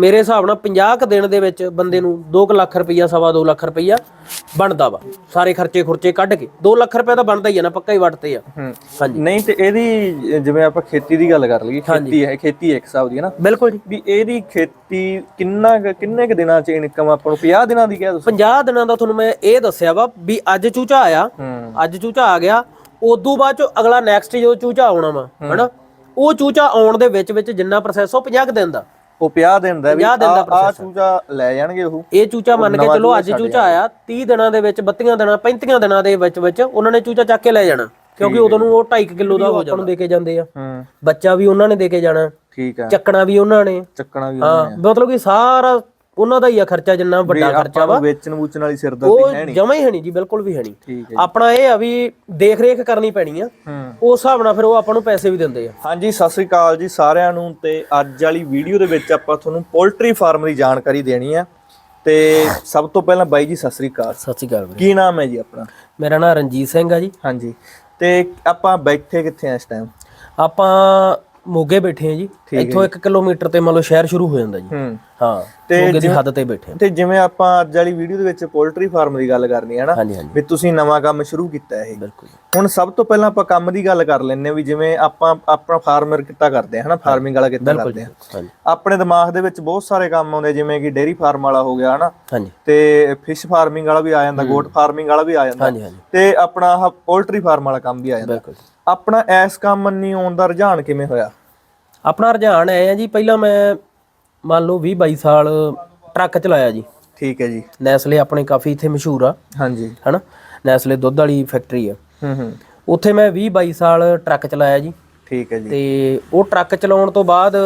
ਮੇਰੇ ਹਿਸਾਬ ਨਾਲ 50 ਕ ਦਿਨ ਦੇ ਵਿੱਚ ਬੰਦੇ ਨੂੰ 2 ਲੱਖ ਰੁਪਈਆ ਸਵਾ 2 ਲੱਖ ਰੁਪਈਆ ਬਣਦਾ ਵਾ। ਸਾਰੇ ਖਰਚੇ ਖੁਰਚੇ ਕੱਢ ਕੇ। 2 ਲੱਖ ਰੁਪਏ ਤਾਂ ਬਣਦਾ ਹੀ ਆ ਨਾ ਪੱਕਾ ਹੀ ਵੱਟਤੇ ਆ। ਹਾਂਜੀ। ਨਹੀਂ ਤੇ ਇਹਦੀ ਜਿਵੇਂ ਆਪਾਂ ਖੇਤੀ ਦੀ ਗੱਲ ਕਰ ਲਈਏ ਖੇਤੀ ਹੈ ਖੇਤੀ ਇੱਕ ਹਿਸਾਬ ਦੀ ਹੈ ਨਾ। ਬਿਲਕੁਲ ਜੀ। ਵੀ ਇਹਦੀ ਖੇਤੀ ਕਿੰਨਾ ਕਿੰਨੇ ਕ ਦਿਨਾਂ ਚ ਇਨਕਮ ਆਪਾਂ ਨੂੰ 50 ਦਿਨਾਂ ਦੀ ਕਿਹਾ ਤੁਸੀਂ 50 ਦਿਨਾਂ ਦਾ ਤੁਹਾਨੂੰ ਮੈਂ ਇਹ ਦੱਸਿਆ ਵਾ ਵੀ ਅੱਜ ਚੂਚਾ ਆਇਆ। ਅੱਜ ਚੂਚਾ ਆ ਗਿਆ। ਉਦੋਂ ਬਾਅਦ ਚ ਅਗਲਾ ਨੈਕਸਟ ਜੋ ਚੂਚਾ ਆਉਣਾ ਵਾ ਹਨਾ? ਉਹ ਚੂਚਾ ਆਉਣ ਦੇ ਵਿੱਚ ਵਿੱਚ ਜਿੰਨਾ ਪ੍ਰੋਸੈਸ ਉਹ 50 ਕੁ ਦਿਨ ਦਾ। ਉਹ 50 ਦਿਨ ਦਾ ਵੀ 50 ਦਿਨ ਦਾ ਆ ਆ ਚੂਜਾ ਲੈ ਜਾਣਗੇ ਉਹ। ਇਹ ਚੂਚਾ ਮੰਨ ਕੇ ਚਲੋ ਅੱਜ ਚੂਚਾ ਆਇਆ 30 ਦਿਨਾਂ ਦੇ ਵਿੱਚ 32 ਦਿਨਾਂ 35 ਦਿਨਾਂ ਦੇ ਵਿੱਚ ਵਿੱਚ ਉਹਨਾਂ ਨੇ ਚੂਚਾ ਚੱਕ ਕੇ ਲੈ ਜਾਣਾ ਕਿਉਂਕਿ ਉਦੋਂ ਨੂੰ ਉਹ 2.5 ਕਿਲੋ ਦਾ ਹੋ ਜਾਣਾ ਦੇ ਕੇ ਜਾਂਦੇ ਆ। ਹੂੰ। ਬੱਚਾ ਵੀ ਉਹਨਾਂ ਨੇ ਦੇ ਕੇ ਜਾਣਾ। ਠੀਕ ਹੈ। ਚੱਕਣਾ ਵੀ ਉਹਨਾਂ ਨੇ। ਚੱਕਣਾ ਵੀ ਹਾਂ ਮਤਲਬ ਕਿ ਸਾਰਾ ਉਹਨਾਂ ਦਾ ਹੀ ਆ ਖਰਚਾ ਜਿੰਨਾ ਵੱਡਾ ਖਰਚਾ ਨੂੰ ਵੇਚਣ ਵੂਚਣ ਵਾਲੀ ਸਿਰਦਰਦੀ ਹੈ ਨਹੀਂ। ਜਮਾ ਹੀ ਹੈ ਨਹੀਂ ਜੀ ਬਿਲਕੁਲ ਵੀ ਹੈ ਨਹੀਂ। ਆਪਣਾ ਇਹ ਆ ਵੀ ਦੇਖ ਰੇਖ ਕਰਨੀ ਪੈਣੀ ਆ। ਉਸ ਹਿਸਾਬ ਨਾਲ ਫਿਰ ਉਹ ਆਪਾਂ ਨੂੰ ਪੈਸੇ ਵੀ ਦਿੰਦੇ ਆ। ਹਾਂਜੀ ਸਤਿ ਸ੍ਰੀ ਅਕਾਲ ਜੀ ਸਾਰਿਆਂ ਨੂੰ ਤੇ ਅੱਜ ਵਾਲੀ ਵੀਡੀਓ ਦੇ ਵਿੱਚ ਆਪਾਂ ਤੁਹਾਨੂੰ ਪੋਲਟਰੀ ਫਾਰਮ ਦੀ ਜਾਣਕਾਰੀ ਦੇਣੀ ਆ। ਤੇ ਸਭ ਤੋਂ ਪਹਿਲਾਂ ਬਾਈ ਜੀ ਸਤਿ ਸ੍ਰੀ ਅਕਾਲ। ਸਤਿ ਸ਼੍ਰੀ ਅਕਾਲ ਕੀ ਨਾਮ ਹੈ ਜੀ ਆਪਣਾ? ਮੇਰਾ ਨਾਮ ਰਣਜੀਤ ਸਿੰਘ ਆ ਜੀ। ਹਾਂਜੀ। ਤੇ ਆਪਾਂ ਬੈਠੇ ਕਿੱਥੇ ਆ ਇਸ ਟਾਈਮ ਆਪਾਂ ਮੋਗੇ ਬੈਠੇ ਆ ਜੀ। ਇੱਥੋਂ 1 ਕਿਲੋਮੀਟਰ ਤੇ ਮੰਨ ਲਓ ਸ਼ਹਿਰ ਸ਼ੁਰੂ ਹੋ ਜਾਂਦਾ ਜੀ। ਹੂੰ। ਮੋਗੇ ਦੀ ਹੱਦ ਤੇ ਬੈਠੇ ਆ। ਤੇ ਜਿਵੇਂ ਆਪਾਂ ਅੱਜ ਵਾਲੀ ਵੀਡੀਓ ਦੇ ਵਿੱਚ ਪੋਲਟਰੀ ਫਾਰਮ ਦੀ ਗੱਲ ਕਰਨੀ ਹੈ ਨਾ ਵੀ ਤੁਸੀਂ ਨਵਾਂ ਕੰਮ ਸ਼ੁਰੂ ਕੀਤਾ ਇਹ। ਬਿਲਕੁਲ ਹੁਣ ਸਭ ਤੋਂ ਪਹਿਲਾਂ ਆਪਾਂ ਕੰਮ ਦੀ ਗੱਲ ਕਰ ਲੈਂਦੇ ਹਾਂ ਵੀ ਜਿਵੇਂ ਆਪਾਂ ਆਪਣਾ ਫਾਰਮਰ ਕਿੱਤਾ ਕਰਦੇ ਹਾਂ ਹਨਾ? ਫਾਰਮਿੰਗ ਵਾਲਾ ਕਿੱਤਾ ਕਰਦੇ ਹਾਂ ਹਾਂਜੀ। ਆਪਣੇ ਦਿਮਾਗ ਦੇ ਵਿੱਚ ਬਹੁਤ ਸਾਰੇ ਕੰਮ ਆਉਂਦੇ ਜਿਵੇਂ ਕਿ ਡੇਅਰੀ ਫਾਰਮ ਵਾਲਾ ਹੋ ਗਿਆ ਹਨਾ? ਤੇ ਫਿਸ਼ ਫਾਰਮਿੰਗ ਵਾਲਾ ਵੀ ਆ ਜਾਂਦਾ ਗੋਟ ਫਾਰਮਿੰਗ ਵਾਲਾ ਵੀ ਆ ਜਾਂਦਾ। ਤੇ ਆਪਣਾ ਆਹ ਪੋਲਟਰੀ ਫਾਰਮ ਵਾਲਾ ਕੰਮ ਵੀ ਆ ਜਾਂਦਾ। ਬਿਲਕੁਲ ਆਪਣਾ ਇਸ ਕੰਮ ਨਹੀਂ ਆਉਣ ਦਾ ਰੁਝਾਨ ਕਿਵੇਂ ਹੋਇਆ? ਆਪਣਾ ਰੁਝਾਨ ਹੈ ਜੀ ਪਹਿਲਾਂ ਮੈਂ ਮੰਨ ਲਓ 20 22 ਸਾਲ ਟਰੱਕ ਚਲਾਇਆ ਜੀ। ਠੀਕ ਹੈ ਜੀ। ਨੈਸਲੇ ਆਪਣੇ ਕਾਫੀ ਇੱਥੇ ਮਸ਼ਹੂਰ ਆ। ਹਾਂਜੀ। ਹਨਾ? ਨੈਸਲੇ ਦੁੱਧ ਵਾਲੀ ਫੈਕਟਰੀ ਆ। ਹੂੰ ਹੂੰ। ਉੱਥੇ ਮੈਂ 20 22 ਸਾਲ ਟਰੱਕ ਚਲਾਇਆ ਜੀ। ਠੀਕ ਹੈ ਜੀ। ਤੇ ਉਹ ਟਰੱਕ ਚਲਾਉਣ ਤੋਂ ਬਾਅਦ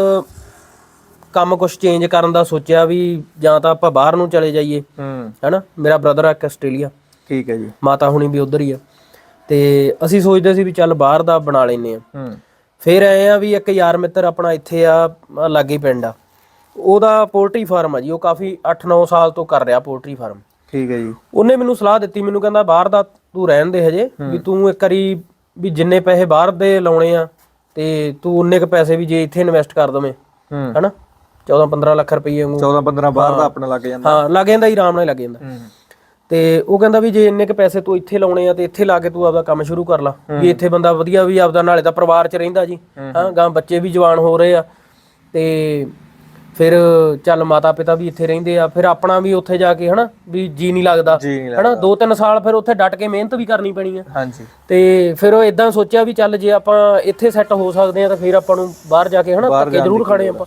ਕੰਮ ਕੁਝ ਚੇਂਜ ਕਰਨ ਦਾ ਸੋਚਿਆ ਵੀ ਜਾਂ ਤਾਂ ਆਪਾਂ ਬਾਹਰ ਨੂੰ ਚਲੇ ਜਾਈਏ। ਹੂੰ। ਹਨਾ? ਮੇਰਾ ਬ੍ਰਦਰ ਆ ਆਸਟ੍ਰੇਲੀਆ। ਠੀਕ ਹੈ ਜੀ। ਮਾਤਾ ਹੁਣੀ ਵੀ ਉਧਰ ਹੀ ਆ। ਤੇ ਅਸੀਂ ਸੋਚਦੇ ਸੀ ਵੀ ਚੱਲ ਬਾਹਰ ਦਾ ਬਣਾ ਲੈਨੇ ਆ। ਹੂੰ। ਫਿਰ ਆਏ ਆ ਵੀ ਇੱਕ ਯਾਰ ਮਿੱਤਰ ਆਪਣਾ ਇੱਥੇ ਆ ਲਾਗੇ ਪਿੰਡ ਆ। ਉਹਦਾ ਪੋਲਟਰੀ ਫਾਰਮ ਆ ਜੀ ਉਹ ਕਾਫੀ 8-9 ਸਾਲ ਤੋਂ ਕਰ ਰਿਹਾ ਪੋਲਟਰੀ ਫਾਰਮ। ਠੀਕ ਹੈ ਜੀ। ਉਹਨੇ ਮੈਨੂੰ ਸਲਾਹ ਦਿੱਤੀ ਮੈਨੂੰ ਕਹਿੰਦਾ ਬਾਹਰ ਦਾ ਤੂੰ ਰਹਿਣ ਦੇ ਹਜੇ ਵੀ ਤੂੰ ਇੱਕ ਵਾਰੀ ਵੀ ਜਿੰਨੇ ਪੈਸੇ ਬਾਹਰ ਦੇ ਲਾਉਣੇ ਆ ਤੇ ਤੂੰ ਉਨੇ ਕ ਪੈਸੇ ਵੀ ਜੇ ਇੱਥੇ ਇਨਵੈਸਟ ਕਰ ਦਵੇਂ ਹਨਾ? 14-15 ਲੱਖ ਰੁਪਏ ਵਾਂਗੂ। 14 15 ਬਾਹਰ ਦਾ ਆਪਣਾ ਲੱਗ ਜਾਂਦਾ। ਹਾਂ ਲੱਗ ਜਾਂਦਾ ਹੀ ਆਰਾਮ ਨਾਲ ਲੱਗ ਜਾਂਦਾ। ਤੇ ਉਹ ਕਹਿੰਦਾ ਵੀ ਜੇ ਇੰਨੇ ਕ ਪੈਸੇ ਤੂੰ ਇੱਥੇ ਲਾਉਣੇ ਆ ਤੇ ਇੱਥੇ ਲਾ ਕੇ ਤੂੰ ਆਪਦਾ ਕੰਮ ਸ਼ੁਰੂ ਕਰ ਲਾ ਵੀ ਇੱਥੇ ਬੰਦਾ ਵਧੀਆ ਵੀ ਆਪਦਾ ਨਾਲੇ ਤਾਂ ਪਰਿਵਾਰ 'ਚ ਰਹਿੰਦਾ ਜੀ ਹਾਂ ਗਾਂ ਬੱਚੇ ਵੀ ਜਵਾਨ ਹੋ ਰਹੇ ਆ ਤੇ ਫਿਰ ਚੱਲ ਮਾਤਾ ਪਿਤਾ ਵੀ ਇੱਥੇ ਰਹਿੰਦੇ ਆ ਫਿਰ ਆਪਣਾ ਵੀ ਉੱਥੇ ਜਾ ਕੇ ਹਨਾ ਵੀ ਜੀ ਨਹੀਂ ਲੱਗਦਾ ਹਨਾ ਦੋ ਤਿੰਨ ਸਾਲ ਫਿਰ ਉੱਥੇ ਡਟ ਕੇ ਮਿਹਨਤ ਵੀ ਕਰਨੀ ਪੈਣੀ ਆ। ਹਾਂਜੀ। ਤੇ ਫਿਰ ਉਹ ਇਦਾਂ ਸੋਚਿਆ ਵੀ ਚੱਲ ਜੇ ਆਪਾਂ ਇੱਥੇ ਸੈੱਟ ਹੋ ਸਕਦੇ ਆ ਤਾਂ ਫਿਰ ਆਪਾਂ ਨੂੰ ਬਾਹਰ ਜਾ ਕੇ ਹਨਾ ਧੱਕੇ ਜ਼ਰੂਰ ਖਾਣੇ ਆਪਾਂ।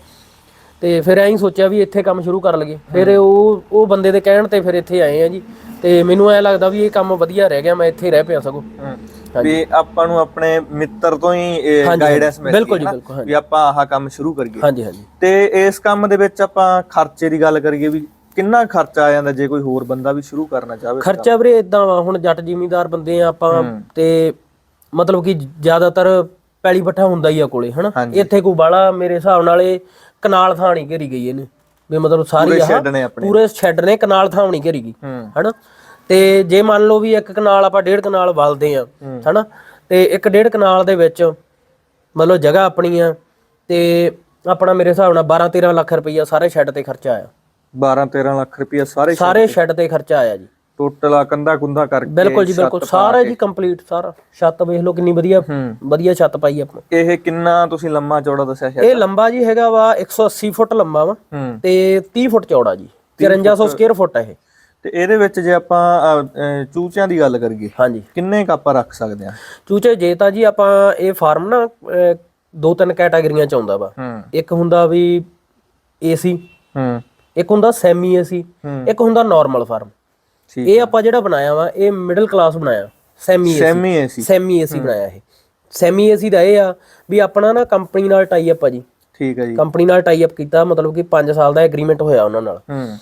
ਤੇ ਫਿਰ ਐਂ ਹੀ ਸੋਚਿਆ ਵੀ ਇੱਥੇ ਕੰਮ ਸ਼ੁਰੂ ਕਰ ਲਈਏ। ਫਿਰ ਉਹ ਉਹ ਬੰਦੇ ਦੇ ਕਹਿਣ ਤੇ ਫਿਰ ਇੱਥੇ ਆਏ ਆ ਜੀ। ਤੇ ਮੈਨੂੰ ਐ ਲੱਗਦਾ ਵੀ ਇਹ ਕੰਮ ਵਧੀਆ ਰਹਿ ਗਿਆ ਮੈਂ ਇੱਥੇ ਰਹਿ ਪਿਆ ਸਗੋਂ। ਹੂੰ। ਵੀ ਆਪਾਂ ਨੂੰ ਆਪਣੇ ਮਿੱਤਰ ਤੋਂ ਹੀ ਗਾਈਡੈਂਸ ਮਿਲ ਬਿਲਕੁਲ ਜੀ ਬਿਲਕੁਲ ਵੀ ਆਪਾਂ ਆਹ ਕੰਮ ਸ਼ੁਰੂ ਕਰੀਏ। ਹਾਂਜੀ ਹਾਂਜੀ। ਤੇ ਇਸ ਕੰਮ ਦੇ ਵਿੱਚ ਆਪਾਂ ਖਰਚੇ ਦੀ ਗੱਲ ਕਰੀਏ ਵੀ ਕਿੰਨਾ ਖਰਚਾ ਆ ਜਾਂਦਾ ਜੇ ਕੋਈ ਹੋਰ ਬੰਦਾ ਵੀ ਸ਼ੁਰੂ ਕਰਨਾ ਚਾਹਵੇ ਖਰਚਾ ਵੀਰੇ ਇਦਾਂ ਵਾ ਹੁਣ ਜੱਟ ਜ਼ਿਮੀਂਦਾਰ ਬੰਦੇ ਆ ਆਪਾਂ ਤੇ ਮਤਲਬ ਕਿ ਜ਼ਿਆਦਾਤਰ ਪੈਲੀ ਪੱਠਾ ਹੁੰਦਾ ਹੀ ਆ ਕੋਲੇ ਹਨਾ? ਇੱਥੇ ਕੋਈ ਬਾਲਾ ਮੇਰੇ ਹਿਸਾਬ ਨਾਲ ਇਹ ਕਨਾਲ ਥਾਂ ਨਹੀਂ ਘੇਰੀ ਗਈ ਇਹਨੇ। ਵੀ ਮਤਲਬ ਸਾਰੀ ਨੇ ਆਪਣੇ। ਪੂਰੇ ਸ਼ੈੱਡ ਨੇ ਕਨਾਲ ਥਾਂ ਨਹੀਂ ਘੇਰੀ ਗਈ ਹਨਾ? ਤੇ ਜੇ ਮੰਨ ਲਓ ਵੀ ਇੱਕ ਕਨਾਲ ਆਪਾਂ ਡੇਢ ਕਨਾਲ ਵਲਦੇ ਆ ਹਨਾ? ਤੇ ਇੱਕ ਡੇਢ ਕਨਾਲ ਦੇ ਵਿੱਚ ਮਤਲਬ ਜਗ੍ਹਾ ਆਪਣੀ ਆ ਤੇ ਆਪਣਾ ਮੇਰੇ ਹਿਸਾਬ ਨਾਲ 12 13 ਲੱਖ ਰੁਪਈਆ ਸਾਰੇ ਸ਼ੈੱਡ ਤੇ ਖਰਚਾ ਆਇਆ। 12 13 ਲੱਖ ਰੁਪਇਆ ਸਾਰੇ ਸਾਰੇ ਸ਼ੈੱਡ ਤੇ ਖਰਚਾ ਆਇਆ ਜੀ। ਟੋਟਲ ਆ ਕੰਦਾ ਕੁੰਦਾ ਕਰਕੇ ਬਿਲਕੁਲ ਜੀ ਬਿਲਕੁਲ। ਸਾਰਾ ਜੀ ਕੰਪਲੀਟ ਸਾਰਾ। ਛੱਤ ਵੇਖ ਲਓ ਕਿੰਨੀ ਵਧੀਆ ਵਧੀਆ ਛੱਤ ਪਾਈ ਆਪਾਂ। ਇਹ ਕਿੰਨਾ ਤੁਸੀਂ ਲੰਮਾ ਚੌੜਾ ਦੱਸਿਆ ਸ਼ਾਇਦ ਇਹ ਲੰਬਾ ਜੀ ਹੈਗਾ ਵਾ 180 ਫੁੱਟ ਲੰਬਾ ਵਾ ਤੇ 30 ਫੁੱਟ ਚੌੜਾ ਜੀ। 5300 ਸਕੁਅਰ ਫੁੱਟ ਹੈ ਇਹ। ਤੇ ਇਹਦੇ ਵਿੱਚ ਜੇ ਆਪਾਂ ਚੂਚਿਆਂ ਦੀ ਗੱਲ ਕਰੀਏ ਹਾਂਜੀ। ਕਿੰਨੇ ਕ ਆਪਾਂ ਰੱਖ ਸਕਦੇ ਆ? ਚੂਚੇ ਜੇ ਤਾਂ ਜੀ ਆਪਾਂ ਇਹ ਫਾਰਮ ਨਾ ਦੋ ਤਿੰਨ ਕੈਟਾਗਰੀਆਂ ਚ ਆਉਂਦਾ ਵਾ। ਇੱਕ ਹੁੰਦਾ ਵੀ ਏਸੀ ਹੂੰ। ਇੱਕ ਹੁੰਦਾ ਸੈਮੀ ਏਸੀ ਇੱਕ ਹੁੰਦਾ ਨਾਰਮਲ ਫਾਰਮ। ਇਹ ਆਪਾਂ ਜਿਹੜਾ ਬਣਾਇਆ ਵਾ ਇਹ ਮਿਡਲ ਕਲਾਸ ਬਣਾਇਆ semi AC semi AC semi AC ਬਣਾਇਆ ਇਹ। ਸੈਮੀ ਏਸੀ ਦਾ ਇਹ ਆ ਵੀ ਆਪਣਾ ਨਾ ਕੰਪਨੀ ਨਾਲ ਟਾਈ ਅਪ ਆ ਜੀ। ਠੀਕ ਹੈ ਜੀ। ਕੰਪਨੀ ਨਾਲ ਟਾਈ ਅਪ ਕੀਤਾ ਮਤਲਬ ਕਿ 5 ਸਾਲ ਦਾ ਐਗਰੀਮੈਂਟ ਹੋਇਆ ਉਹਨਾਂ ਨਾਲ। ਹੂੰ।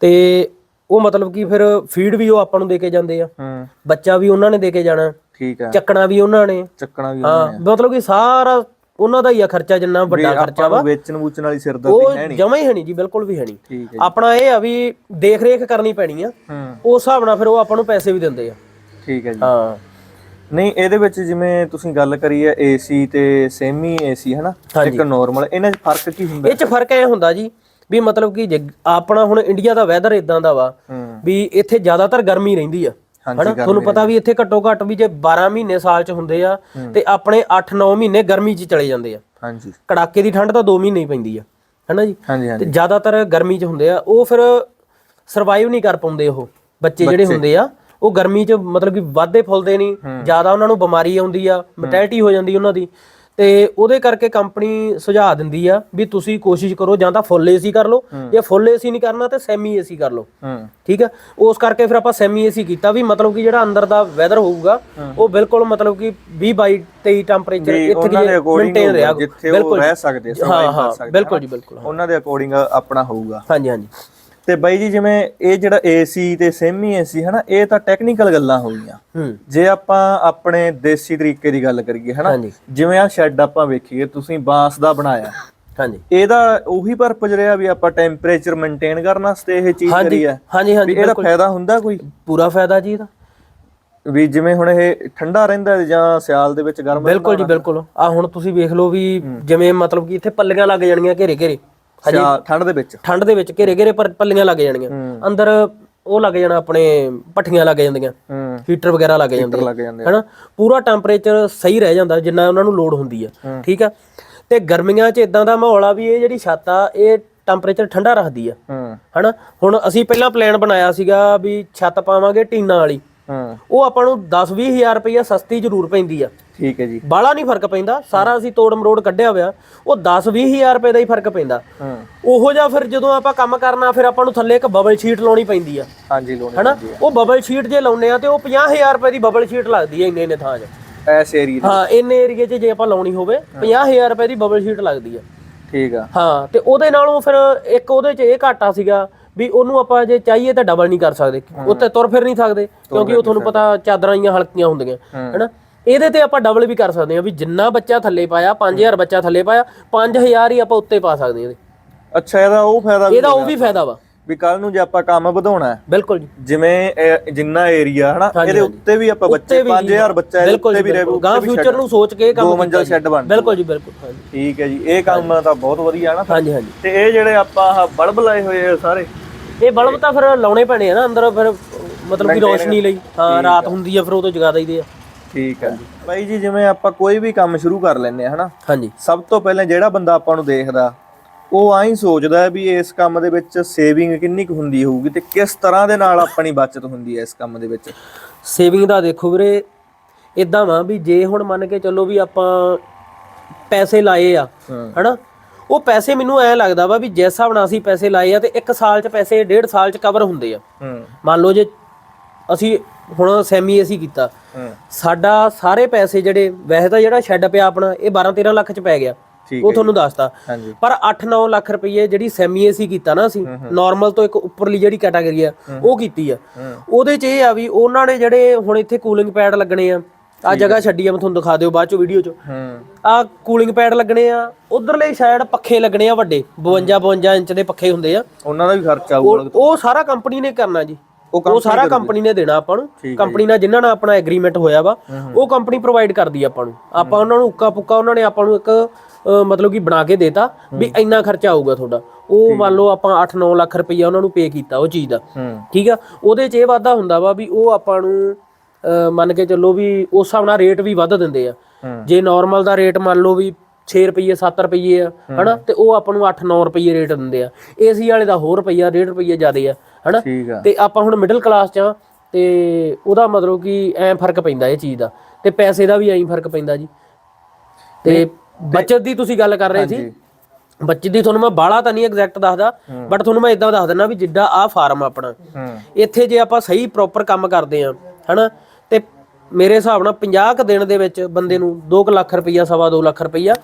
ਤੇ ਉਹ ਮਤਲਬ ਕਿ ਫਿਰ ਫੀਡ ਵੀ ਉਹ ਆਪਾਂ ਨੂੰ ਦੇ ਕੇ ਜਾਂਦੇ ਆ। ਹੂੰ। ਬੱਚਾ ਵੀ ਉਹਨਾਂ ਨੇ ਦੇ ਕੇ ਜਾਣਾ। ਠੀਕ ਹੈ। ਚੱਕਣਾ ਵੀ ਉਹਨਾਂ ਨੇ। ਚੱਕਣਾ ਵੀ ਹਾਂ ਮਤਲਬ ਕਿ ਸਾਰਾ ਉਹਨਾਂ ਦਾ ਹੀ ਆ ਖਰਚਾ ਜਿੰਨਾ ਵੱਡਾ ਖਰਚਾ ਨੂੰ ਵੇਚਣ ਵੂਚਣ ਵਾਲੀ ਸਿਰਦਰਦੀ ਉਹ ਹੈ ਨਹੀਂ। ਜਮਾ ਹੀ ਹੈ ਨਹੀਂ ਜੀ ਬਿਲਕੁਲ ਵੀ ਹੈ ਨਹੀਂ। ਆਪਣਾ ਇਹ ਆ ਵੀ ਦੇਖ ਰੇਖ ਕਰਨੀ ਪੈਣੀ ਆ। ਉਸ ਹਿਸਾਬ ਨਾਲ ਫਿਰ ਉਹ ਆਪਾਂ ਨੂੰ ਪੈਸੇ ਵੀ ਦਿੰਦੇ ਆ। ਠੀਕ ਹੈ ਜੀ। ਹਾਂ। ਨਹੀਂ ਇਹਦੇ ਵਿੱਚ ਜਿਵੇਂ ਤੁਸੀਂ ਗੱਲ ਕਰੀ ਹੈ ਏਸੀ ਤੇ ਸੈਮੀ ਏਸੀ ਹਨਾ? ਇੱਕ ਨਾਰਮਲ ਇਹਨਾਂ 'ਚ ਫ਼ਰਕ ਕੀ ਹੁੰਦਾ? ਇਹ ਚ ਫ਼ਰਕ ਇਹ ਹੁੰਦਾ ਜੀ ਵੀ ਮਤਲਬ ਕਿ ਜੇ ਆਪਣਾ ਹੁਣ ਇੰਡੀਆ ਦਾ ਵੈਦਰ ਇਦਾਂ ਦਾ ਵਾ ਵੀ ਇੱਥੇ ਜ਼ਿਆਦਾਤਰ ਗਰਮੀ ਰਹਿੰਦੀ ਆ। ਹਨਾ? ਤੁਹਾਨੂੰ ਪਤਾ ਵੀ ਇੱਥੇ ਘੱਟੋ ਘੱਟ ਵੀ ਜੇ 12 ਮਹੀਨੇ ਸਾਲ ਚ ਹੁੰਦੇ ਆ ਤੇ ਆਪਣੇ 8-9 ਮਹੀਨੇ ਗਰਮੀ ਚ ਚਲੇ ਜਾਂਦੇ ਆ। ਹਾਂਜੀ। ਕੜਾਕੇ ਦੀ ਠੰਡ ਤਾਂ 2 ਮਹੀਨੇ ਹੀ ਪੈਂਦੀ ਆ ਹਨਾ ਜੀ? ਤੇ ਜ਼ਿਆਦਾਤਰ ਗਰਮੀ ਚ ਹੁੰਦੇ ਆ ਉਹ ਫਿਰ ਸਰਵਾਈਵ ਨਹੀਂ ਕਰ ਪਾਉਂਦੇ ਉਹ ਬੱਚੇ ਜਿਹੜੇ ਹੁੰਦੇ ਆ ਉਹ ਗਰਮੀ ਚ ਮਤਲਬ ਕਿ ਵਾਧੇ ਫੁੱਲਦੇ ਨਹੀਂ ਜ਼ਿਆਦਾ ਉਹਨਾਂ ਨੂੰ ਬਿਮਾਰੀ ਆਉਂਦੀ ਆ ਮੋਰਟੈਲਿਟੀ ਹੋ ਜਾਂਦੀ ਉਹਨਾਂ ਦੀ। ਤੇ ਉਹਦੇ ਕਰਕੇ ਕੰਪਨੀ ਸੁਝਾਅ ਦਿੰਦੀ ਆ ਵੀ ਤੁਸੀਂ ਕੋਸ਼ਿਸ਼ ਕਰੋ ਜਾਂ ਤਾਂ ਫੁੱਲ ਏਸੀ ਕਰ ਲਓ। ਜੇ ਫੁੱਲ ਏਸੀ ਨਹੀਂ ਕਰਨਾ ਤੇ ਸੈਮੀ ਏਸੀ ਕਰ ਲਓ। ਠੀਕ ਆ? ਉਸ ਕਰਕੇ ਫਿਰ ਆਪਾਂ ਸੈਮੀ ਏਸੀ ਕੀਤਾ ਵੀ ਮਤਲਬ ਕਿ ਜਿਹੜਾ ਅੰਦਰ ਦਾ ਵੈਦਰ ਹੋਊਗਾ ਉਹ ਬਿਲਕੁਲ ਮਤਲਬ ਕਿ 20 22 23 ਟੈਂਪਰੇਚਰ ਇੱਥੇ ਦੇ ਮੇਨਟੇਨ ਰਿਹਾ। ਉਹ ਰਹਿ ਸਕਦੇ ਹਾਂ ਕਰ ਸਕਦੇ ਬਿਲਕੁਲ ਜੀ ਬਿਲਕੁਲ। ਉਹਨਾਂ ਦੇ ਅਕੋਰਡਿੰਗ ਆਪਣਾ ਹੋਊਗਾ। ਹਾਂਜੀ ਹਾਂਜੀ। ਤੇ ਬਾਈ ਜੀ ਜਿਵੇਂ ਇਹ ਜਿਹੜਾ ਏਸੀ ਤੇ ਸੈਮੀ ਏਸੀ ਹਨਾ ਇਹ ਤਾਂ ਟੈਕਨੀਕਲ ਗੱਲਾਂ ਹੋ ਗਈਆਂ। ਜੇ ਆਪਾਂ ਆਪਣੇ ਦੇਸੀ ਤਰੀਕੇ ਦੀ ਗੱਲ ਕਰੀਏ ਹਨਾ ਜਿਵੇਂ ਆ ਸ਼ੈੱਡ ਆਪਾਂ ਵੇਖੀਏ ਤੁਸੀਂ ਬਾਂਸ ਦਾ ਬਣਾਇਆ। ਹਾਂਜੀ। ਇਹਦਾ ਉਹੀ ਪਰਪਸ ਰਿਹਾ ਵੀ ਆਪਾਂ ਟੈਂਪਰੇਚਰ ਮੇਨਟੇਨ ਕਰਨ ਵਾਸਤੇ ਇਹ ਚੀਜ਼ ਕਰੀ ਹੈ ਹਾਂਜੀ ਹਾਂਜੀ ਇਹਦਾ ਫਾਇਦਾ ਹੁੰਦਾ ਕੋਈ? ਪੂਰਾ ਫਾਇਦਾ ਜੀ ਇਹਦਾ। ਵੀ ਜਿਵੇਂ ਹੁਣ ਇਹ ਠੰਡਾ ਰਹਿੰਦਾ ਜਾਂ ਸਿਆਲ ਦੇ ਵਿੱਚ ਗਰਮ ਬਿਲਕੁਲ ਜੀ ਬਿਲਕੁਲ। ਆ ਹੁਣ ਤੁਸੀਂ ਵੇਖ ਲਓ ਵੀ ਜਿਵੇਂ ਮਤਲਬ ਕਿ ਇੱਥੇ ਪੱਲੀਆਂ ਲੱਗ ਜਾਣੀਆਂ ਘੇਰੇ ਘੇਰੇ ਸਿਆਲ ਠੰਡ ਦੇ ਵਿੱਚ? ਠੰਡ ਦੇ ਵਿੱਚ ਘੇਰੇ ਘੇਰੇ ਪਰ ਪੱਲੀਆਂ ਲੱਗ ਜਾਣੀਆਂ ਅੰਦਰ ਉਹ ਲੱਗ ਜਾਣਾ ਆਪਣੇ ਪੱਠੀਆਂ ਲੱਗ ਜਾਂਦੀਆਂ। ਹੀਟਰ ਵਗੈਰਾ ਲੱਗ ਜਾਂਦੇ। ਹੈਨਾ? ਪੂਰਾ ਟੈਂਪਰੇਚਰ ਸਹੀ ਰਹਿ ਜਾਂਦਾ ਜਿੰਨਾ ਉਹਨਾਂ ਨੂੰ ਲੋਡ ਹੁੰਦੀ ਆ। ਠੀਕ ਆ? ਤੇ ਗਰਮੀਆਂ 'ਚ ਇਦਾਂ ਦਾ ਮਾਹੌਲ ਆ ਵੀ ਇਹ ਜਿਹੜੀ ਛੱਤ ਆ ਇਹ ਟੈਂਪਰੇਚਰ ਠੰਡਾ ਰੱਖਦੀ ਆ। ਹਨਾ? ਹੁਣ ਅਸੀਂ ਪਹਿਲਾਂ ਪਲਾਨ ਬਣਾਇਆ ਸੀਗਾ ਵੀ ਛੱਤ ਪਾਵਾਂਗੇ ਟੀਨਾ ਵਾਲੀ। ਹੂੰ। ਉਹ ਆਪਾਂ ਨੂੰ 10 ਹਜ਼ਾਰ ਰੁਪਈਆ ਸਸਤੀ ਜ਼ਰੂਰ ਪੈਂਦੀ ਆ। ਠੀਕ ਹੈ ਜੀ। ਬਾਲਾ ਨਹੀਂ ਫ਼ਰਕ ਪੈਂਦਾ ਸਾਰਾ ਅਸੀਂ ਤੋੜ ਮਰੋੜ ਕੱਢਿਆ ਹੋਇਆ ਉਹ 10 ਹਜ਼ਾਰ ਰੁਪਏ ਦਾ ਹੀ ਫ਼ਰਕ ਪੈਂਦਾ। ਹੂੰ। ਉਹੋ ਜਿਹਾ ਫਿਰ ਜਦੋਂ ਆਪਾਂ ਕੰਮ ਕਰਨਾ ਫਿਰ ਆਪਾਂ ਨੂੰ ਥੱਲੇ ਇੱਕ ਬਬਲ ਸ਼ੀਟ ਲਾਉਣੀ ਪੈਂਦੀ ਆ। ਹਾਂਜੀ ਲੋਣੀ ਹਨਾ? ਉਹ ਬਬਲ ਸ਼ੀਟ ਜੇ ਲਾਉਨੇ ਆ ਤੇ ਉਹ 50000 ਰੁਪਏ ਦੀ ਬਬਲ ਸ਼ੀਟ ਲੱਗਦੀ ਹੈ ਇੰਨੇ ਇੰਨੇ ਥਾਂ 'ਚ। ਐਸ ਏਰੀਆ ਹਾਂ ਇੰਨੇ ਏਰੀਏ 'ਚ ਜੇ ਆਪਾਂ ਲਾਉਣੀ ਹੋਵੇ 50000 ਰੁਪਏ ਦੀ ਬਬਲ ਸ਼ੀਟ ਲੱਗਦੀ ਆ। ਠੀਕ ਆ। ਹਾਂ ਤੇ ਉਹਦੇ ਨਾਲੋਂ ਫਿਰ ਇੱਕ ਉਹਦੇ 'ਚ ਇਹ ਘਾਟਾ ਸੀਗਾ ਵੀ ਉਹਨੂੰ ਆਪਾਂ ਜੇ ਚਾਹੀਏ ਤਾਂ ਡਬਲ ਨਹੀਂ ਕਰ ਸਕਦੇ। ਉੱਤੇ ਤੁਰ ਫਿਰ ਨਹੀਂ ਸਕਦੇ ਕਿਉਂਕਿ ਉਹ ਤੁਹਾਨੂੰ ਪਤਾ ਚਾਦਰਾਂ ਹੀ ਹਲਕੀਆਂ ਹੁੰਦੀਆਂ ਹੈਨਾ? ਇਹਦੇ ਤੇ ਆਪਾਂ ਡਬਲ ਵੀ ਕਰ ਸਕਦੇ ਹਾਂ ਵੀ ਜਿੰਨਾ ਬੱਚਾ ਥੱਲੇ ਪਾਇਆ 5000 ਬੱਚਾ ਥੱਲੇ ਪਾਇਆ 5000 ਹੀ ਆਪਾਂ ਉੱਤੇ ਪਾ ਸਕਦੇ ਹਾਂ ਇਹਦੇ। ਅੱਛਾ ਇਹਦਾ ਉਹ ਫਾਇਦਾ ਵੀ ਇਹਦਾ ਉਹ ਵੀ ਫਾਇਦਾ ਵਾ। ਵੀ ਕੱਲ ਨੂੰ ਜੇ ਆਪਾਂ ਕੰਮ ਵਧਾਉਣਾ ਹੈ ਬਿਲਕੁਲ ਜੀ। ਜਿਵੇਂ ਜਿੰਨਾ ਏਰੀਆ ਹਨਾ ਇਹਦੇ ਉੱਤੇ ਵੀ ਆਪਾਂ ਬੱਚੇ 5000 ਬੱਚਾ ਇਹਦੇ ਉੱਤੇ ਵੀ ਰਹੂ ਗਾਂ ਫਿਊਚਰ ਨੂੰ ਸੋਚ ਕੇ ਕੰਮ ਦੋ ਮੰਜ਼ਲ ਸ਼ੈੱਡ ਬਣ ਬਿਲਕੁਲ ਜੀ ਬਿਲਕੁਲ। ਠੀਕ ਹੈ ਜੀ ਇਹ ਕੰਮ ਤਾਂ ਬਹੁਤ ਵਧੀਆ ਨਾ ਹਾਂਜੀ ਹਾਂਜੀ। ਤੇ ਇਹ ਜਿਹੜੇ ਆਪਾਂ ਬਲਬ ਲਾਏ ਹੋਏ ਆ ਸਾਰੇ ਇਹ ਬਲਬ ਤਾਂ ਫਿਰ ਲਾਉਣੇ ਪੈਣੇ ਆ ਨਾ ਅੰਦਰ ਫਿਰ ਮਤਲਬ ਕਿ ਰੋਸ਼ਨੀ ਲਈ। ਹਾਂ ਰਾਤ ਹੁੰਦੀ ਆ ਫਿਰ ਉਹ ਤੋਂ ਜਗਾ ਦਈਦੇ ਆ। ਠੀਕ ਹੈ ਬਾਈ ਜੀ ਜਿਵੇਂ ਆਪਾਂ ਕੋਈ ਵੀ ਕੰਮ ਸ਼ੁਰੂ ਕਰ ਲੈਂਦੇ ਆ ਹਨਾ? ਹਾਂਜੀ। ਸਭ ਤੋਂ ਪਹਿਲਾਂ ਜਿਹੜਾ ਬੰਦਾ ਆਪਾਂ ਨੂੰ ਦੇਖਦਾ ਉਹ ਆਈ ਸੋਚਦਾ ਹੈ ਵੀ ਇਸ ਕੰਮ ਦੇ ਵਿੱਚ ਸੇਵਿੰਗ ਕਿੰਨੀ ਕੁ ਹੁੰਦੀ ਹੋਊਗੀ ਤੇ ਕਿਸ ਤਰ੍ਹਾਂ ਦੇ ਨਾਲ ਆਪਣੀ ਬਚਤ ਹੁੰਦੀ ਹੈ ਇਸ ਕੰਮ ਦੇ ਵਿੱਚ? ਸੇਵਿੰਗ ਦਾ ਦੇਖੋ ਵੀਰੇ ਇਦਾਂ ਵਾ ਵੀ ਜੇ ਹੁਣ ਮੰਨ ਕੇ ਚੱਲੋ ਵੀ ਆਪਾਂ ਪੈਸੇ ਲਾਏ ਆ ਹਨਾ? ਉਹ ਪੈਸੇ ਮੈਨੂੰ ਐ ਲੱਗਦਾ ਵਾ ਵੀ ਜਿਸ ਨਾਲ ਅਸੀਂ ਪੈਸੇ ਲਾਏ ਆ ਤੇ 1 ਸਾਲ 'ਚ ਪੈਸੇ 1.5 ਸਾਲ 'ਚ ਕਵਰ ਹੁੰਦੇ ਆ। ਮੰਨ ਲਓ ਜੇ ਅਸੀਂ ਹੁਣ ਸੈਮੀ ਏਸੀ ਕੀਤਾ। ਸਾਡਾ ਸਾਰੇ ਪੈਸੇ ਜਿਹੜੇ ਵੈਸੇ ਤਾਂ ਜਿਹੜਾ ਸ਼ੈੱਡ ਪਿਆ ਆਪਣਾ ਇਹ 12 13 ਲੱਖ 'ਚ ਪੈ ਗਿਆ। ਉਹ ਤੁਹਾਨੂੰ ਦੱਸਤਾ। ਪਰ 8-9 ਲੱਖ ਰੁਪਏ ਜਿਹੜੀ ਸੈਮੀ ਏਸੀ ਕੀਤਾ ਨਾ ਅਸੀਂ ਨਾਰਮਲ ਤੋਂ ਇੱਕ ਉੱਪਰਲੀ ਜਿਹੜੀ ਕੈਟਾਗਰੀ ਆ ਉਹ ਕੀਤੀ ਆ। ਉਹਦੇ 'ਚ ਇਹ ਆ ਵੀ ਉਹਨਾਂ ਨੇ ਜਿਹੜੇ ਹੁਣ ਇੱਥੇ ਕੂਲਿੰਗ ਪੈਡ ਲੱਗਣੇ ਆ ਆ ਜਗ੍ਹਾ ਛੱਡੀ ਆ ਮੈਂ ਤੁਹਾਨੂੰ ਦਿਖਾ ਦਿਓ ਬਾਅਦ ਚ ਵੀਡੀਓ 'ਚ। ਹੂੰ। ਆ ਕੂਲਿੰਗ ਪੈਡ ਲੱਗਣੇ ਆ ਉਧਰਲੇ ਸਾਈਡ ਪੱਖੇ ਲੱਗਣੇ ਆ ਵੱਡੇ 52 52 ਇੰਚ ਦੇ ਪੱਖੇ ਹੁੰਦੇ ਆ। ਉਹਨਾਂ ਦਾ ਵੀ ਖਰਚਾ ਆਊਗਾ ਉਹ ਉਹ ਸਾਰਾ ਕੰਪਨੀ ਨੇ ਕਰਨਾ ਜੀ। ਉਹ ਉਹ ਸਾਰਾ ਕੰਪਨੀ ਨੇ ਦੇਣਾ ਆਪਾਂ ਨੂੰ। ਕੰਪਨੀ ਨਾਲ ਜਿਨ੍ਹਾਂ ਨਾਲ ਆਪਣਾ ਐਗਰੀਮੈਂਟ ਹੋਇਆ ਵਾ ਉਹ ਕੰਪਨੀ ਪ੍ਰੋਵਾਈਡ ਕਰਦੀ ਆ ਆਪਾਂ ਨੂੰ। ਆਪਾਂ ਉਹਨਾਂ ਨੂੰ ਉੱਕਾ ਪੁੱਕਾ ਉਹਨਾਂ ਨੇ ਆਪਾਂ ਨੂੰ ਇੱਕ ਅ, ਮਤਲਬ ਕਿ ਬਣਾ ਕੇ ਦੇਤਾ ਵੀ ਇੰਨਾ ਖਰਚਾ ਆਊਗਾ ਤੁਹਾਡਾ। ਉਹ ਮੰਨ ਲਓ ਆਪਾਂ 8-9 ਲੱਖ ਰੁਪਈਆ ਉਹਨਾਂ ਨੂੰ ਪੇ ਕੀਤਾ ਉਹ ਚੀਜ਼ ਦਾ। ਹੂੰ। ਠੀਕ ਆ? ਉਹਦੇ 'ਚ ਇਹ ਵਾਧਾ ਹੁੰਦਾ ਵਾ ਵੀ ਉਹ ਆਪਾਂ ਨੂੰ ਮੰਨ ਕੇ ਚੱਲੋ ਵੀ ਉਸ ਹਿਸਾਬ ਨਾਲ ਰੇਟ ਵੀ ਵੱਧ ਦਿੰਦੇ ਆ। ਜੇ ਨਾਰਮਲ ਦਾ ਰੇਟ ਮੰਨ ਲਓ ਵੀ 6 ਰੁਪਏ 7 ਰੁਪਏ ਆ ਹਨਾ? ਤੇ ਉਹ ਆਪਾਂ ਨੂੰ 8-9 ਰੁਪਏ ਰੇਟ ਦਿੰਦੇ ਆ। ਏਸੀ ਵਾਲੇ ਦਾ ਹੋਰ ਰੁਪਈਆ 1.5 ਰੁਪਏ ਜ਼ਿਆਦੇ ਆ ਹਨਾ? ਤੇ ਆਪਾਂ ਹੁਣ ਮਿਡਲ ਕਲਾਸ ਚ ਆ ਤੇ ਉਹਦਾ ਮਤਲਬ ਕਿ ਐ ਫ਼ਰਕ ਪੈਂਦਾ ਇਹ ਚੀਜ਼ ਦਾ। ਤੇ ਪੈਸੇ ਦਾ ਵੀ ਐਂ ਫ਼ਰਕ ਪੈਂਦਾ ਜੀ। ਤੇ ਬਚਤ ਦੀ ਤੁਸੀਂ ਗੱਲ ਕਰ ਰਹੇ ਸੀ। ਬੱਚਤ ਦੀ ਤੁਹਾਨੂੰ ਮੈਂ ਬਾਹਲਾ ਤਾਂ ਨਹੀਂ ਐਗਜ਼ੈਕਟ ਦੱਸਦਾ ਬਟ ਤੁਹਾਨੂੰ ਮੈਂ ਇਦਾਂ ਦੱਸ ਦਿੰਦਾ ਵੀ ਜਿੱਡਾ ਆ ਫਾਰਮ ਆਪਣਾ ਇੱਥੇ ਜੇ ਆਪਾਂ ਸਹੀ ਪ੍ਰੋਪਰ ਕੰਮ ਕਰਦੇ ਆ ਹਨਾ? ਤੇ ਮੇਰੇ ਹਿਸਾਬ ਨਾਲ 50 ਕ ਦਿਨ ਦੇ ਵਿੱਚ ਬੰਦੇ ਨੂੰ 2 ਲੱਖ ਰੁਪਈਆ ਸਵਾ 2 ਲੱਖ ਰੁਪਈਆ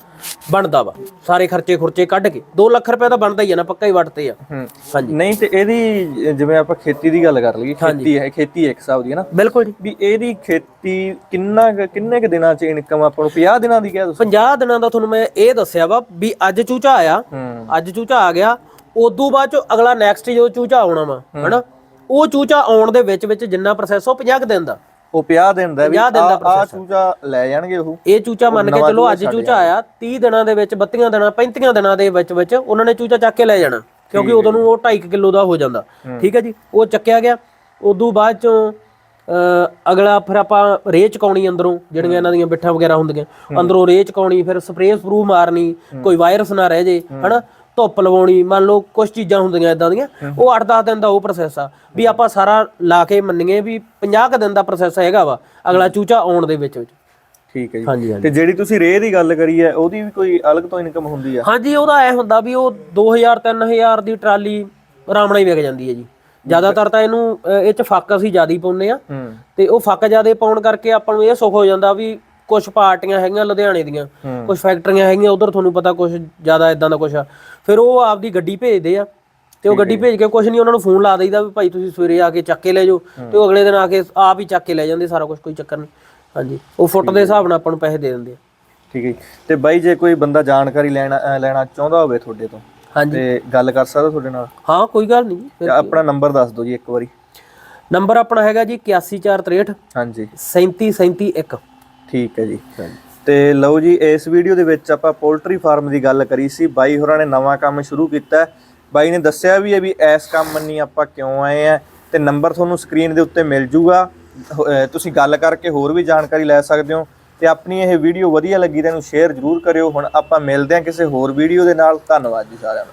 ਬਣਦਾ ਵਾ। ਸਾਰੇ ਖਰਚੇ ਖੁਰਚੇ ਕੱਢ ਕੇ। 2 ਲੱਖ ਰੁਪਏ ਤਾਂ ਬਣਦਾ ਹੀ ਆ ਨਾ ਪੱਕਾ ਹੀ ਵੱਟਤੇ ਆ। ਹਾਂਜੀ। ਨਹੀਂ ਤੇ ਇਹਦੀ ਜਿਵੇਂ ਆਪਾਂ ਖੇਤੀ ਦੀ ਗੱਲ ਕਰ ਲਈਏ ਖੇਤੀ ਹੈ ਖੇਤੀ ਇੱਕ ਹਿਸਾਬ ਦੀ ਹੈ ਨਾ। ਬਿਲਕੁਲ ਜੀ। ਵੀ ਇਹਦੀ ਖੇਤੀ ਕਿੰਨਾ ਕਿੰਨੇ ਕ ਦਿਨਾਂ ਚ ਇਨਕਮ ਆਪਾਂ ਨੂੰ 50 ਦਿਨਾਂ ਦੀ ਕਿਹਾ ਤੁਸੀਂ 50 ਦਿਨਾਂ ਦਾ ਤੁਹਾਨੂੰ ਮੈਂ ਇਹ ਦੱਸਿਆ ਵਾ ਵੀ ਅੱਜ ਚੂਚਾ ਆਇਆ। ਅੱਜ ਚੂਚਾ ਆ ਗਿਆ। ਉਦੋਂ ਬਾਅਦ ਚ ਅਗਲਾ ਨੈਕਸਟ ਜੋ ਚੂਚਾ ਆਉਣਾ ਵਾ ਹਨਾ? ਉਹ ਚੂਚਾ ਆਉਣ ਦੇ ਵਿੱਚ ਵਿੱਚ ਜਿੰਨਾ ਪ੍ਰੋਸੈਸ ਉਹ 50 ਕੁ ਦਿਨ ਦਾ। ਉਹ 50 ਦਿਨ ਦਾ ਵੀ 50 ਦਿਨ ਦਾ ਆ ਚੂਚਾ ਲੈ ਜਾਣਗੇ ਉਹ। ਇਹ ਚੂਚਾ ਮੰਨ ਕੇ ਚਲੋ ਅੱਜ ਚੂਚਾ ਆਇਆ 30 ਦਿਨਾਂ ਦੇ ਵਿੱਚ 32 ਦਿਨਾਂ 35 ਦਿਨਾਂ ਦੇ ਵਿੱਚ ਵਿੱਚ ਉਹਨਾਂ ਨੇ ਚੂਚਾ ਚੱਕ ਕੇ ਲੈ ਜਾਣਾ ਕਿਉਂਕਿ ਉਦੋਂ ਨੂੰ ਉਹ 2.5 ਕਿਲੋ ਦਾ ਹੋ ਜਾਂਦਾ। ਠੀਕ ਹੈ ਜੀ ਉਹ ਚੱਕਿਆ ਗਿਆ। ਉਦੋਂ ਬਾਅਦ ਚੋਂ ਅ, ਅਗਲਾ ਫਿਰ ਆਪਾਂ ਰੇਹ ਚਕਾਉਣੀ ਅੰਦਰੋਂ ਜਿਹੜੀਆਂ ਇਹਨਾਂ ਦੀਆਂ ਬਿੱਠਾਂ ਵਗੈਰਾ ਹੁੰਦੀਆਂ। ਅੰਦਰੋਂ ਰੇਹ ਚਕਾਉਣੀ ਫਿਰ ਸਪਰੇਅ ਸਪਰੂ ਮਾਰਨੀ ਕੋਈ ਵਾਇਰਸ ਨਾ ਰਹਿ ਜੇ ਹਨਾ? ਧੁੱਪ ਲਵਾਉਣੀ ਮੰਨ ਲਓ ਕੁਝ ਚੀਜ਼ਾਂ ਹੁੰਦੀਆਂ ਇਦਾਂ ਦੀਆਂ ਉਹ 8-10 ਦਿਨ ਦਾ ਉਹ ਪ੍ਰੋਸੈਸ ਆ ਵੀ ਆਪਾਂ ਸਾਰਾ ਲਾ ਕੇ ਮੰਨੀਏ ਵੀ 50 ਕੁ ਦਿਨ ਦਾ ਪ੍ਰੋਸੈਸ ਹੈਗਾ ਵਾ ਅਗਲਾ ਚੂਚਾ ਆਉਣ ਦੇ ਵਿੱਚ ਵਿੱਚ। ਠੀਕ ਹੈ ਜੀ। ਤੇ ਜਿਹੜੀ ਤੁਸੀਂ ਰੇਹ ਦੀ ਗੱਲ ਕਰੀ ਹੈ ਉਹਦੀ ਵੀ ਕੋਈ ਅਲੱਗ ਤੋਂ ਇਨਕਮ ਹੁੰਦੀ ਆ? ਹਾਂਜੀ ਉਹਦਾ ਐ ਹੁੰਦਾ ਵੀ ਉਹ 2000 3000 ਦੀ ਟਰਾਲੀ ਨਾਲ ਹੀ ਵਿਕ ਜਾਂਦੀ ਹੈ ਜੀ। ਜ਼ਿਆਦਾਤਰ ਤਾਂ ਇਹਨੂੰ ਇਹ ਚ ਫੱਕ ਅਸੀਂ ਜ਼ਿਆਦਾ ਹੀ। ਪਾਉਂਦੇ ਆ ਤੇ ਉਹ ਫੱਕ ਜ਼ਿਆਦਾ ਪਾਉਣ ਕਰਕੇ ਆਪਾਂ ਨੂੰ ਇਹ ਸੁੱਖ ਹੋ ਜਾਂਦਾ ਵੀ ਕੁਝ ਪਾਰਟੀਆਂ ਹੈਗੀਆਂ ਲੁਧਿਆਣੇ ਦੀਆਂ ਕੁਝ ਫੈਕਟਰੀਆਂ ਹੈਗੀਆਂ ਉਧਰ ਤੁਹਾਨੂੰ ਪਤਾ ਕੁਝ ਜ਼ਿਆਦਾ ਇਦਾਂ ਦਾ ਕੁਝ ਆ। ਫਿਰ ਉਹ ਆਪਦੀ ਗੱਡੀ ਭੇਜਦੇ ਆ ਤੇ ਉਹ ਗੱਡੀ ਭੇਜ ਕੇ ਕੁਝ ਨਹੀਂ ਉਹਨਾਂ ਨੂੰ ਫੋਨ ਲਾ ਦੇਈਦਾ ਵੀ ਭਾਈ ਤੁਸੀਂ ਸਵੇਰੇ ਆ ਕੇ ਚੱਕ ਕੇ ਲੈ ਜਾਓ ਤੇ ਉਹ ਅਗਲੇ ਦਿਨ ਆ ਕੇ ਆਪ ਹੀ ਚੱਕ ਕੇ ਲੈ ਜਾਂਦੇ ਸਾਰਾ ਕੁਝ ਕੋਈ ਚੱਕਰ ਨਹੀਂ। ਹਾਂਜੀ ਉਹ ਫੁੱਟ ਦੇ ਹਿਸਾਬ ਨਾਲ ਆਪਾਂ ਨੂੰ ਪੈਸੇ ਦੇ ਦਿੰਦੇ ਆ। ਠੀਕ ਹੈ। ਤੇ ਬਾਈ ਜੇ ਕੋਈ ਬੰਦਾ ਜਾਣਕਾਰੀ ਲੈਣਾ ਲੈਣਾ ਚਾਹੁੰਦਾ ਹੋਵੇ ਤੁਹਾਡੇ ਤੋਂ ਹਾਂਜੀ। ਤੇ ਗੱਲ ਕਰ ਸਕਦਾ ਤੁਹਾਡੇ ਨਾਲ? ਹਾਂ ਕੋਈ ਗੱਲ ਨਹੀਂ ਆਪਣਾ ਨੰਬਰ ਦੱਸ ਦਿਓ ਜੀ ਇੱਕ ਵਾਰੀ। ਨੰਬਰ ਆਪਣਾ ਹੈਗਾ ਜੀ 81463 ਹਾਂਜੀ। 37731 ਠੀਕ ਹੈ ਜੀ। ਤੇ ਲਓ ਜੀ, ਇਸ ਵੀਡੀਓ ਦੇ ਵਿੱਚ ਆਪਾਂ ਪੋਲਟਰੀ ਫਾਰਮ ਦੀ ਗੱਲ ਕਰੀ ਸੀ। ਬਾਈ ਹੋਰਾਂ ਨੇ ਨਵਾਂ ਕੰਮ ਸ਼ੁਰੂ ਕੀਤਾ ਬਾਈ ਨੇ ਦੱਸਿਆ ਵੀ ਹੈ ਵੀ ਇਸ ਕੰਮ ਮੰਨੀ ਆਪਾਂ ਕਿਉਂ ਆਏ ਆ ਤੇ ਨੰਬਰ ਤੁਹਾਨੂੰ ਸਕਰੀਨ ਦੇ ਉੱਤੇ ਮਿਲ ਜੂਗਾ। ਤੁਸੀਂ ਗੱਲ ਕਰਕੇ ਹੋਰ ਵੀ ਜਾਣਕਾਰੀ ਲੈ ਸਕਦੇ ਹੋ ਤੇ ਆਪਣੀ ਇਹ ਵੀਡੀਓ ਵਧੀਆ ਲੱਗੀ ਤਾਂ ਇਹਨੂੰ ਸ਼ੇਅਰ ਜ਼ਰੂਰ ਕਰਿਓ। ਹੁਣ ਆਪਾਂ ਮਿਲਦੇ ਹਾਂ ਕਿਸੇ ਹੋਰ ਵੀਡੀਓ ਦੇ ਨਾਲ। ਧੰਨਵਾਦ ਜੀ ਸਾਰਿਆਂ ਨੂੰ